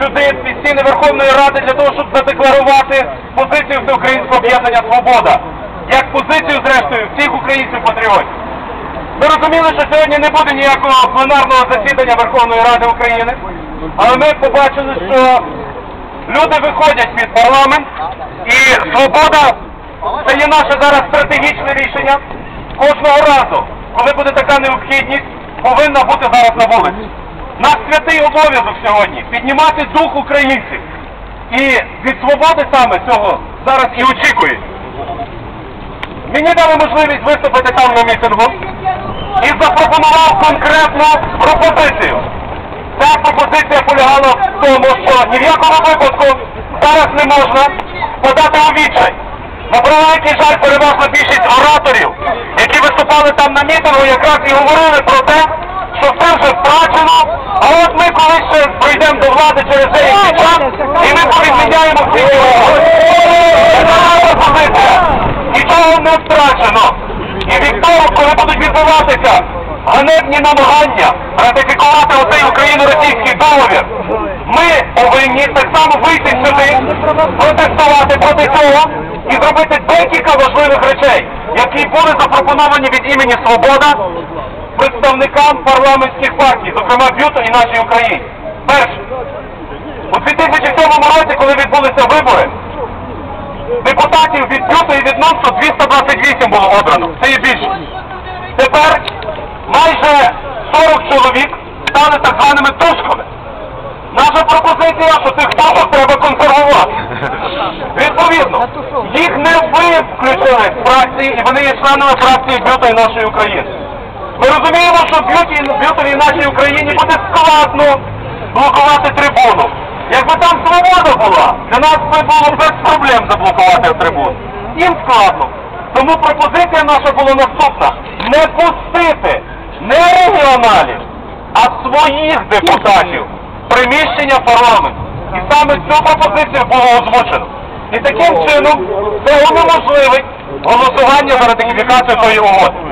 сюди під стіни Верховної Ради для того, щоб задекларувати позицію Всеукраїнського об'єднання Свобода, як позицію, зрештою, всіх українців патріотів. Ми розуміли, що сьогодні не буде ніякого пленарного засідання Верховної Ради України, але ми побачили, що люди виходять під парламент, і свобода це є наше зараз стратегічне рішення. Кожного разу, коли буде така необхідність, повинна бути зараз на вулиці. Наш святий обов'язок сьогодні піднімати дух українців. І від свободи саме цього зараз і очікують. Мені дали можливість виступити там на мітингу і запропонував конкретну пропозицію. Ця пропозиція полягала в тому, що ні в якому випадку зараз не можна подати у відчай. На превеликий жаль, переважна більшість ораторів, які виступали там на мітингу, якраз і говорили про те, що все вже втрачено, а от ми колись ще прийдемо до влади через деякий час, і ми повідміняємо всі ці. Це наша пропозиція. Нічого не втрачено. І від того, коли будуть відбуватися ганебні намагання ратифікувати оцей україно-російський договір, ми повинні так само вийти сюди, протестувати проти цього і зробити декілька важливих речей, які були запропоновані від імені Свобода представникам парламентських партій, зокрема Б'юту і нашій Україні. Перше, у 2007 році, коли відбулися вибори, депутатів від Б'юту і від НОМСу 228 було обрано. Це є більше. Тепер майже 40 чоловік стали так званими тушками. Наша пропозиція, що цих тушок треба консервувати. Відповідно, їх не ви включили з фракції, і вони є членами фракції Б'юта і нашої України. Ми розуміємо, що Б'юті, Б'ютові нашій Україні буде складно блокувати трибуну. Якби там свобода була, для нас би було без проблем заблокувати трибуну. Їм складно. Тому пропозиція наша була наступна. Не пустити не регіоналів, а своїх депутатів приміщення парламенту. І саме цю пропозицію було озвучено. І таким чином це унеможливить голосування за ратифікацію тої угоди.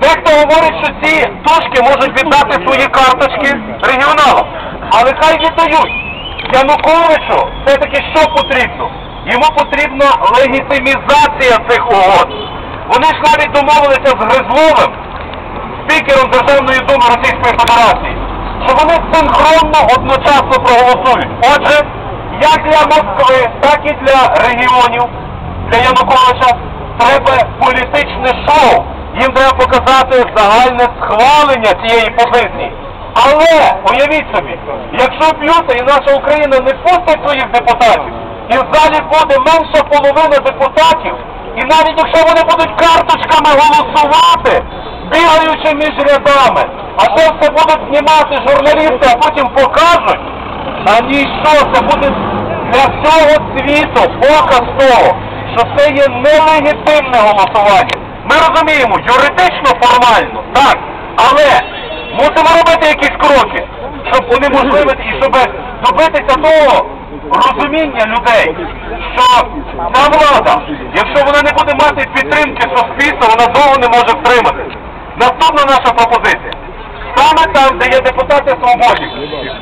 Дехто говорить, що ці тушки можуть віддати свої карточки регіоналам. Але хай віддають. Януковичу все-таки що потрібно? Йому потрібна легітимізація цих угод. Вони ж навіть домовилися з Гризловим, спікером Державної думи Російської Федерації, що вони синхронно одночасно проголосують. Отже, як для Москви, так і для регіонів, для Януковича треба політичне шоу. Їм треба показати загальне схвалення цієї позиції. Але уявіть собі, якщо Б'юта і наша Україна не пустить своїх депутатів, і в залі буде менша половина депутатів, і навіть якщо вони будуть карточками голосувати, бігаючи між рядами, а це все будуть знімати журналісти, а потім покажуть, а ніщо, це буде для всього світу показ того, що це є нелегітимне голосування. Ми розуміємо, юридично формально, так, але мусимо робити якісь кроки, щоб унеможливити і щоб добитися того розуміння людей, що ця влада, якщо вона не буде мати підтримки суспільства, вона довго не може втримати. Наступна наша пропозиція. Саме там, де є депутати свободі,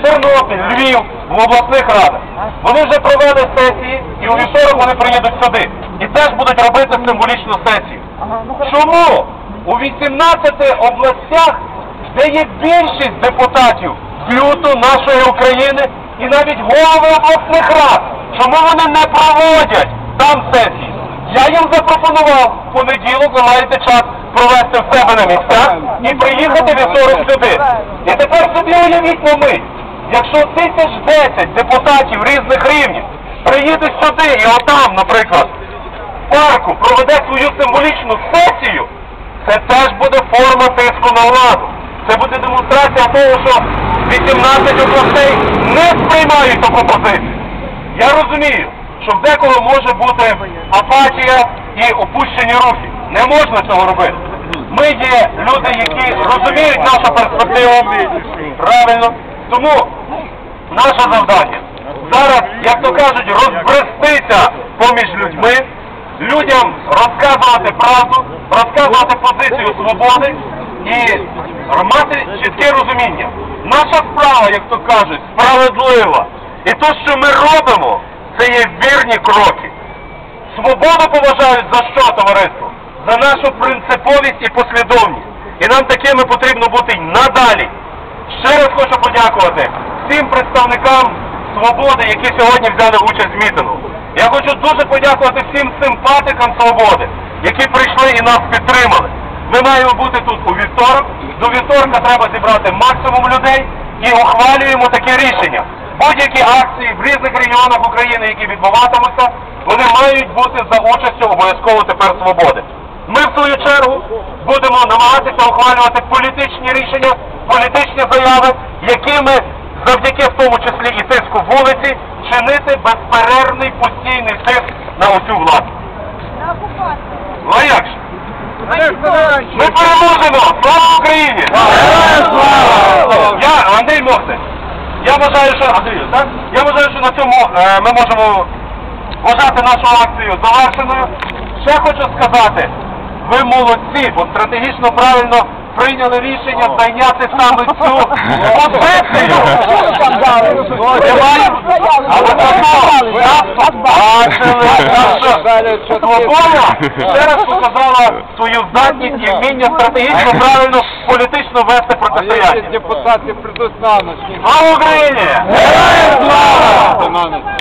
Тернопіль, Львів, в обласних радах. Вони вже провели сесії і у вівторок вони приїдуть сюди. І теж будуть робити символічну сесію. Чому у 18 областях, де є більшість депутатів б'юту нашої України і навіть голови обласних рад, чому вони не проводять там сесії? Я їм запропонував в понеділок, ви маєте час провести в себе на місцях і приїхати вівторок сюди. І тепер собі уявіть на якщо тисяч десять депутатів різних рівнів приїде сюди і отам, наприклад, в парку проведе свою символічну сесію, це теж буде форма тиску на владу. Це буде демонстрація того, що 18 областей не сприймають цю пропозицію. Я розумію, що в декого може бути апатія і опущені руки. Не можна цього робити. Ми є люди, які розуміють нашу перспективу. Правильно. Тому наше завдання зараз, як то кажуть, розбрестися поміж людьми, людям розказувати правду, розказувати позицію свободи і мати чітке розуміння. Наша справа, як то кажуть, справедлива. І то, що ми робимо, це є вірні кроки. Свободу поважають за що, товариство? За нашу принциповість і послідовність. І нам такими потрібно бути надалі. Ще раз хочу подякувати всім представникам свободи, які сьогодні взяли участь в мітингу. Я хочу дуже подякувати всім симпатикам свободи, які прийшли і нас підтримали. Ми маємо бути тут у вівторок. До вівторка треба зібрати максимум людей і ухвалюємо таке рішення. Будь-які акції в різних регіонах України, які відбуватимуться, вони мають бути за участю обов'язково тепер свободи. Ми в свою чергу будемо намагатися ухвалювати політичні рішення, політичні заяви, якими завдяки в тому числі і тиску вулиці чинити безперервний постійний тиск на оцю владу. Ну а як же? Ми переможемо! Слава Україні! Я, Андрій Мохтин, я вважаю, що Андрію, так? Я вважаю, що на цьому е, ми можемо вважати нашу акцію завершеною. Ще хочу сказати, ви молодці, бо стратегічно правильно прийняли рішення зайняти саме цю позицію. Але я бачили, свобода ще раз показала свою здатність і вміння стратегічно правильно політично вести протистояння. депутаты придут на не Слава Україні! Героям слава!